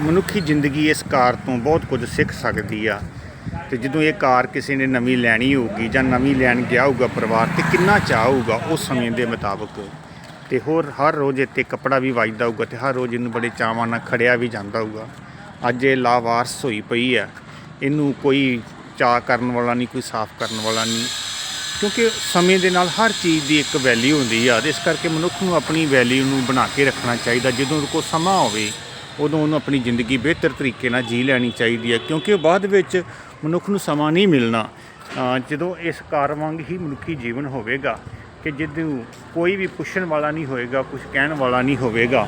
ਮਨੁੱਖੀ ਜ਼ਿੰਦਗੀ ਇਸ ਕਾਰ ਤੋਂ ਬਹੁਤ ਕੁਝ ਸਿੱਖ ਸਕਦੀ ਆ। ਤੇ ਜਦੋਂ ਇਹ ਕਾਰ ਕਿਸੇ ਨੇ ਨਵੀਂ ਲੈਣੀ ਹੋਊਗੀ ਜਾਂ ਨਵੀਂ ਲੈਣ ਗਿਆ ਹੋਊਗਾ ਪਰਿਵਾਰ ਤੇ ਕਿੰਨਾ ਚਾਅ ਹੋਊਗਾ ਉਸ ਸਮੇਂ ਦੇ ਮੁਤਾਬਕ। ਤੇ ਹੋਰ ਹਰ ਰੋਜ਼ ਇੱਥੇ ਕੱਪੜਾ ਵੀ ਵੱਜਦਾ ਹੋਊਗਾ ਤੇ ਹਰ ਰੋਜ਼ ਇਹਨੂੰ ਬੜੇ ਚਾਵਾਂ ਨਾਲ ਖੜਿਆ ਵੀ ਜਾਂਦਾ ਹੋਊਗਾ। ਅੱਜ ਇਹ ਲਾਵਾਰਸ ਹੋਈ ਪਈ ਆ। ਇਹਨੂੰ ਕੋਈ ਚਾਅ ਕਰਨ ਵਾਲਾ ਨਹੀਂ, ਕੋਈ ਸਾਫ਼ ਕਰਨ ਵਾਲਾ ਨਹੀਂ। ਕਿਉਂਕਿ ਸਮੇਂ ਦੇ ਨਾਲ ਹਰ ਚੀਜ਼ ਦੀ ਇੱਕ ਵੈਲਿਊ ਹੁੰਦੀ ਆ ਇਸ ਕਰਕੇ ਮਨੁੱਖ ਨੂੰ ਆਪਣੀ ਵੈਲਿਊ ਨੂੰ ਬਣਾ ਕੇ ਰੱਖਣਾ ਚਾਹੀਦਾ ਜਦੋਂ ਕੋਲ ਸਮਾਂ ਹੋਵੇ। ਉਦੋਂ ਉਹਨੂੰ ਆਪਣੀ ਜ਼ਿੰਦਗੀ ਬਿਹਤਰ ਤਰੀਕੇ ਨਾਲ ਜੀ ਲੈਣੀ ਚਾਹੀਦੀ ਹੈ, ਕਿਉਂਕਿ ਬਾਅਦ ਵਿੱਚ ਮਨੁੱਖ ਨੂੰ ਸਮਾਂ ਨਹੀਂ ਮਿਲਣਾ। ਜਦੋਂ ਇਸ ਕਾਰ ਵਾਂਗ ਹੀ ਮਨੁੱਖੀ ਜੀਵਨ ਹੋਵੇਗਾ, ਕਿ ਜਦੋਂ ਕੋਈ ਵੀ ਪੁੱਛਣ ਵਾਲਾ ਨਹੀਂ ਹੋਏਗਾ ਕੁਝ ਕਹਿਣ ਵਾਲਾ ਨਹੀਂ ਹੋਵੇਗਾ,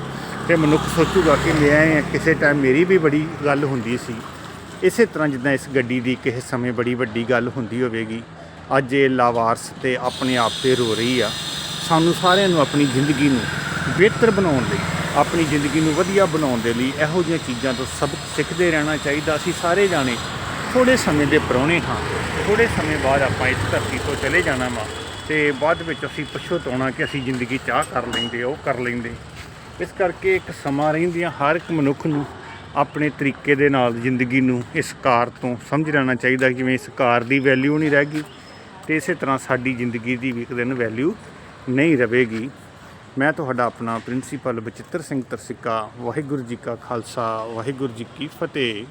ਤੇ ਮਨੁੱਖ ਸੋਚੂਗਾ ਕਿ ਮੈਂ ਕਿਸੇ ਟਾਈਮ ਮੇਰੀ ਵੀ ਬੜੀ ਗੱਲ ਹੁੰਦੀ ਸੀ। ਇਸੇ ਤਰ੍ਹਾਂ ਜਿੱਦਾਂ ਇਸ ਗੱਡੀ ਦੀ ਕਿਸੇ ਸਮੇਂ ਬੜੀ ਵੱਡੀ ਗੱਲ ਹੁੰਦੀ ਹੋਵੇਗੀ, ਅੱਜ ਇਹ ਲਾਵਾਰਸ ਤੇ ਆਪਣੇ ਆਪ ਤੇ ਰੋ ਰਹੀ ਆ। ਸਾਨੂੰ ਸਾਰਿਆਂ ਨੂੰ ਆਪਣੀ ਜ਼ਿੰਦਗੀ ਨੂੰ ਬਿਹਤਰ ਬਣਾਉਣ ਲਈ ਆਪਣੀ ਜ਼ਿੰਦਗੀ ਨੂੰ ਵਧੀਆ ਬਣਾਉਣ ਦੇ ਲਈ ਇਹੋ ਜਿਹੀਆਂ ਚੀਜ਼ਾਂ ਤੋਂ ਸਬਕ ਸਿੱਖਦੇ ਰਹਿਣਾ ਚਾਹੀਦਾ। ਅਸੀਂ ਸਾਰੇ ਜਾਣੇ ਥੋੜੇ ਸਮੇਂ ਦੇ ਪਰੌਣੇ ਹਾਂ। ਥੋੜੇ ਸਮੇਂ ਬਾਅਦ ਆਪਾਂ ਇਸ ਧਰਤੀ ਤੋਂ ਚਲੇ ਜਾਣਾ ਵਾ ਤੇ ਬਾਅਦ ਵਿੱਚ ਅਸੀਂ ਪਛਤਾਉਣਾ ਕਿ ਅਸੀਂ ਜ਼ਿੰਦਗੀ ਚਾਹ ਕਰ ਲੈਂਦੇ, ਉਹ ਕਰ ਲੈਂਦੇ। ਇਸ ਕਰਕੇ ਇੱਕ ਸਮਾਂ ਰਹਿੰਦੀਆਂ ਹਰ ਇੱਕ ਮਨੁੱਖ ਨੂੰ ਆਪਣੇ ਤਰੀਕੇ ਦੇ ਨਾਲ ਜ਼ਿੰਦਗੀ ਨੂੰ ਇਸ ਕਾਰ ਤੋਂ ਸਮਝ ਲੈਣਾ ਚਾਹੀਦਾ ਜਿਵੇਂ ਇਸ ਕਾਰ ਦੀ ਵੈਲਿਊ ਨਹੀਂ ਰਹਿ ਗਈ ਤੇ ਇਸੇ ਤਰ੍ਹਾਂ ਸਾਡੀ ਜ਼ਿੰਦਗੀ ਦੀ ਵੀ ਇੱਕ ਦਿਨ ਵੈਲਿਊ ਨਹੀਂ ਰਹੇਗੀ ਮੈਂ ਤੁਹਾਡਾ ਆਪਣਾ ਪ੍ਰਿੰਸੀਪਲ ਬਚਿੱਤਰ ਸਿੰਘ ਤਰਸਿੱਕਾ, ਵਾਹਿਗੁਰੂ ਜੀ ਕਾ ਖਾਲਸਾ, ਵਾਹਿਗੁਰੂ ਜੀ ਕੀ ਫਤਿਹ।